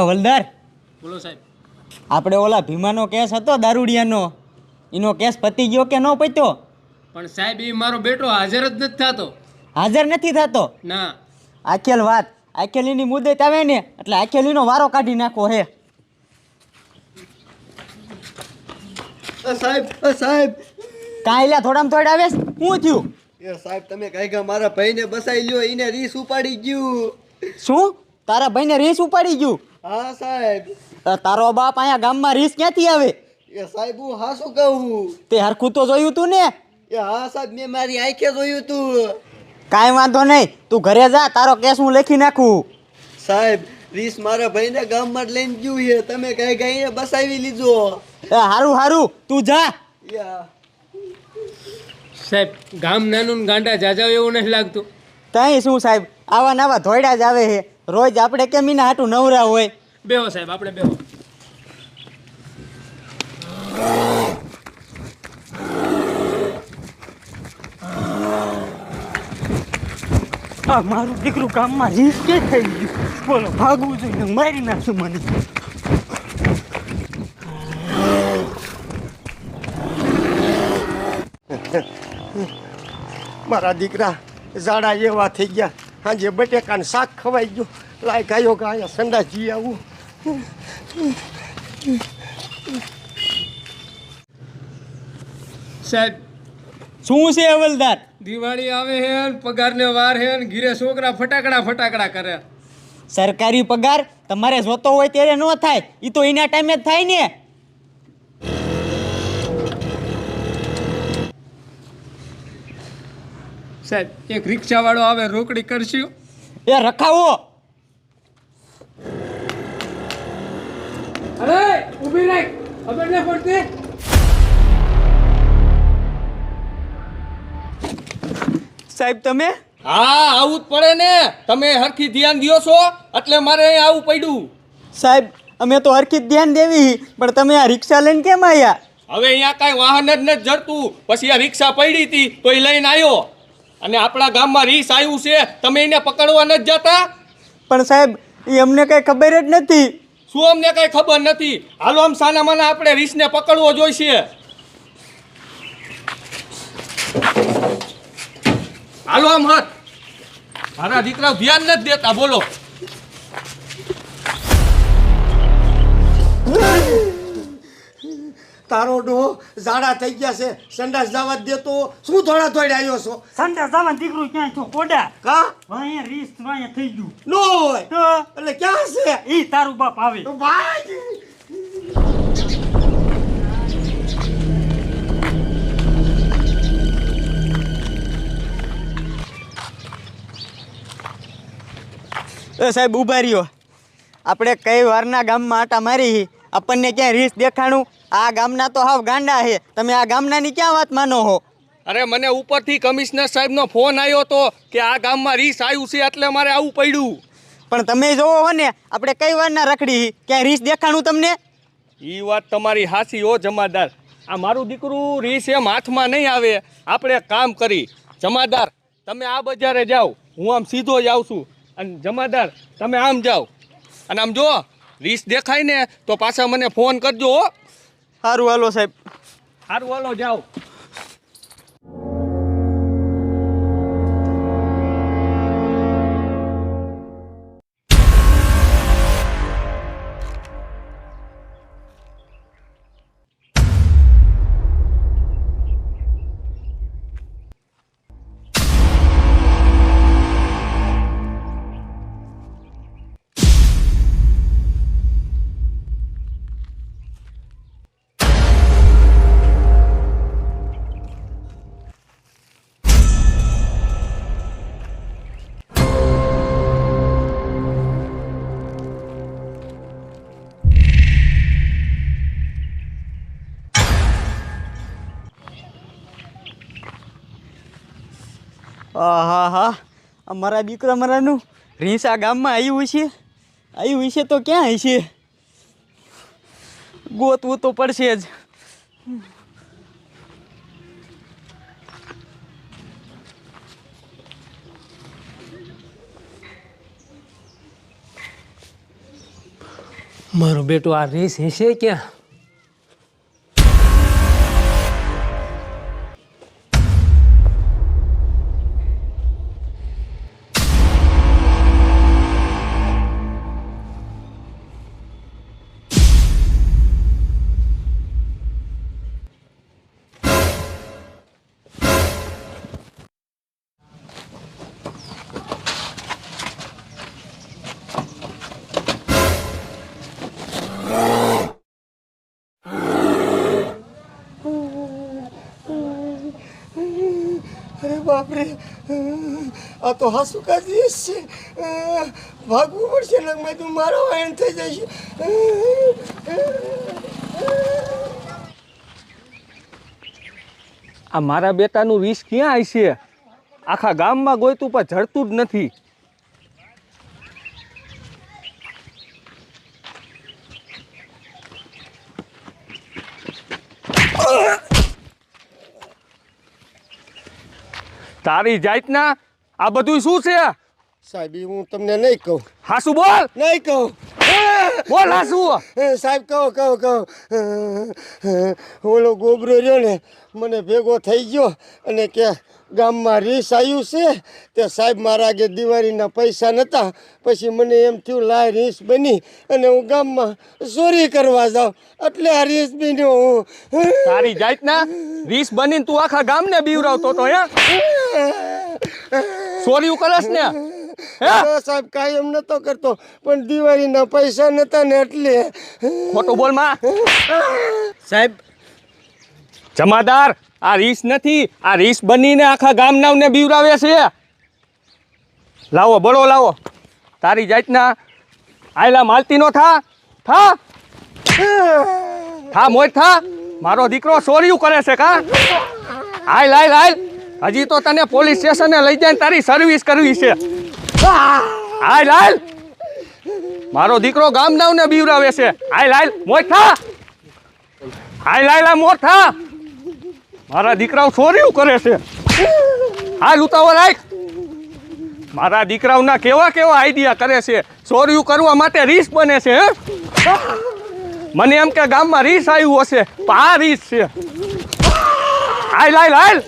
હવલદાર બોલો સાહેબ. આપણે ઓલા ભીમાનો કેસ હતો દારૂડિયાનો. એનો કેસ પતી ગયો કે ન પત્યો? પણ સાહેબ એ મારો બેટો હાજર જ નથી થતો. હાજર નથી થતો? ના. આખેલ વાત. આખેલીની મુદ્દે આવે ને એટલે આખેલીનો વારો કાઢી નાખો હે. સાહેબ સાહેબ. કાંઈ લ્યા થોડામાં થોડા આવે શું થયું? એ સાહેબ તમે કઈ ગયા મારા ભાઈને બસાઈ લ્યો એને રીસ ઉપાડી ગયું. શું? તારા ભાઈને રીસ ઉપાડી ગયું? હા સાહેબ. તારો બાપ અહીંયા ગામમાં રીસ ક્યાંથી આવે? એ સાહેબ હું હા શું કહું? તે હરખું તો જોયું તું ને? એ હા સાહેબ મેં મારી આંખે જોયું તું. કાંઈ વાંધો નહીં તું ઘરે જા તારો કેસ હું લખી નાખું. સાહેબ રીસ મારા ભાઈને ગામમાં જ લઈને ગયું છે. તમે કઈ કઈ બસાવી લીધો. એ હારું હારું તું જા. યા સાહેબ ગામ નાનું ગાંડા જાજાવ એવું નથી લાગતું. તઈ શું સાહેબ? આવા નવા ધોયડા જ આવે છે. રોજ આપણે કેમ એના હાટું નવરા હોય? બેહો સાહેબ આપણે બેહો. આ મારું દીકરું કામમાં રીસ કે થઈ ગયું. બોલો ભાગવું જોઈએ મારી નાખશું મને. મારા દીકરા ઝાડા એવા થઈ ગયા. હાજે બટેકાનું શાક ખવાઈ ગયું. લાય ગાયો ગાયા સંડાસજી આવું. સાહેબ શું છે હવલદાર? દિવાળી આવે છે ને પગારને વાર હે ને ઘીરે છોકરા ફટાકડા ફટાકડા કરે. સરકારી પગાર તમારે જોતો હોય ત્યારે ન થાય એ તો એના ટાઈમે જ થાય ને. સાહેબ એક રિક્ષાવાળો આવે રોકડી કરશું એ રખાવો. અરે ઊભી રાખ. ખબર ન પડતી. સાહેબ તમે? હા આવું જ પડે ને. તમે હરખી ધ્યાન દ્યો છો એટલે મારે અહીં આવું પડ્યું. સાહેબ અમે તો હરખી જ ધ્યાન દેવી પણ તમે આ રિક્ષા લઈને કેમ આવ્યા હવે અહીંયા કાંઈ વાહન જ નથી જડતું. પછી આ રિક્ષા પડી હતી તો એ લઈને આવ્યો અને આપણા ગામમાં રીસ આવ્યું છે તમે એને પકડવા નથી જતા? પણ સાહેબ એ અમને કાંઈ ખબર જ નથી. શું અમને કઈ ખબર નથી? હાલો આમ સાના માના આપણે રીસને પકડવો જોઈશે. હાલો આમ હાથ. મારા દીકરા ધ્યાન નથી દેતા, બોલો. તારો ડો ઝાડા થઈ ગયા છે સંડાસ જવા દેતો. શું થોડા થોડા આવ્યો છો? સંડાસ સામાન દીકરું ક્યાં છો કોડા કા? વાય રીસ વાય થઈ ગયું. નો હોય. તો? એટલે ક્યાં છે? ઈ તારું બાપ આવે. ભાઈ એ સાહેબ ઊભા રહ્યો. આપણે કઈ વારના ગામમાં આટા મારી આપણને ક્યાંય રીસ દેખાણું? આ ગામના તો હાવ ગાંડા છે તમે આ ગામનાની ક્યાં વાત માનો હો? અરે મને ઉપરથી કમિશનર સાહેબનો ફોન આવ્યો તો કે આ ગામમાં રીસ આવ્યું છે એટલે મારે આવું પડ્યું. પણ તમે જોવો હો ને આપણે કઈ વારના રખડી? ક્યાંય રીસ દેખાણું તમને? એ વાત તમારી હાસી હો જમાદાર. આ મારું દીકરું રીસ એમ હાથમાં નહીં આવે. આપણે કામ કરી. જમાદાર તમે આ બજારે જાઓ. હું આમ સીધો જ આવું છું. અને જમાદાર તમે આમ જાઓ. અને આમ જો રીસ દેખાય ને તો પાછા મને ફોન કરજો હો. સારું હાલો સાહેબ. સારું હાલો જાઓ. હા હા અમારા દીકરા મારાનું રીંસા ગામમાં આવ્યું છે. આવ્યું છે તો ક્યાં હશે ગોતવું તો પડશે જ. મારો બેટો આ રેસ હશે ક્યાં? બાપરે, આ તો હાસુકા દિવસ છે. ભાગવું પડશે લગમાં તું મારો વાયણ થઈ જશે. આ મારા બેટાનું વિષ ક્યાં આવશે આખા ગામમાં ગોયતું પણ જડતું જ નથી. તારી જાતના આ બધું શું છે? સાહેબ હું તમને નહીં કહું. હાસુ બોલ. નહીં કહું. બોલ હાસુ સાહેબ કહો કહો કહો. ઓલો ગોબરો રહ્યો ને મને ભેગો થઈ ગયો અને કે ગામમાં રીસ આવ્યું છે તે સાહેબ મારા આગે દિવાળીના પૈસા નહોતા પછી મને એમ થયું લાય રીસ બની અને હું ગામમાં ચોરી કરવા જાઉં. એટલે આ રીસ બન્યો હું. તારી જાતના? રીસ બનીને તું આખા ગામને બીવરાવતો તો હે? ચોરી કરસ ને? સાહેબ કાંઈ એમ નતો કરતો પણ દિવાળીના પૈસા નતા ને એટલે. ખોટું બોલમાં. સાહેબ જમાદાર આ રીસ નથી આ રીસ બનીને આખા ગામનાવને બીવરાવે છે. લાવો બળો લાવો. તારી જાતના આયલા માલતી નો થા. થા. થા મોજ થા. મારો દીકરો ચોર્યું કરે છે કા? હાલ હાલ હાલ હજી તો તને પોલીસ સ્ટેશને લઈ જાય તારી સર્વિસ કરવી છે. હાલ લાલ મારો દીકરો ગામનાવને બીવરાવે છે. હાલ લાલ મોઠા થા. લાલ મોઠા મારા દીકરાઓ ચોર્યું કરે છે. હાલ, ઉતાવળ રાખ. મારા દીકરાઓના કેવા કેવા આઈડિયા કરે છે. ચોર્યું કરવા માટે રીસ બને છે મને એમ કે ગામમાં રીસ આવ્યું હશે, પણ આ રીસ છે. હાલ લાલ હાલ.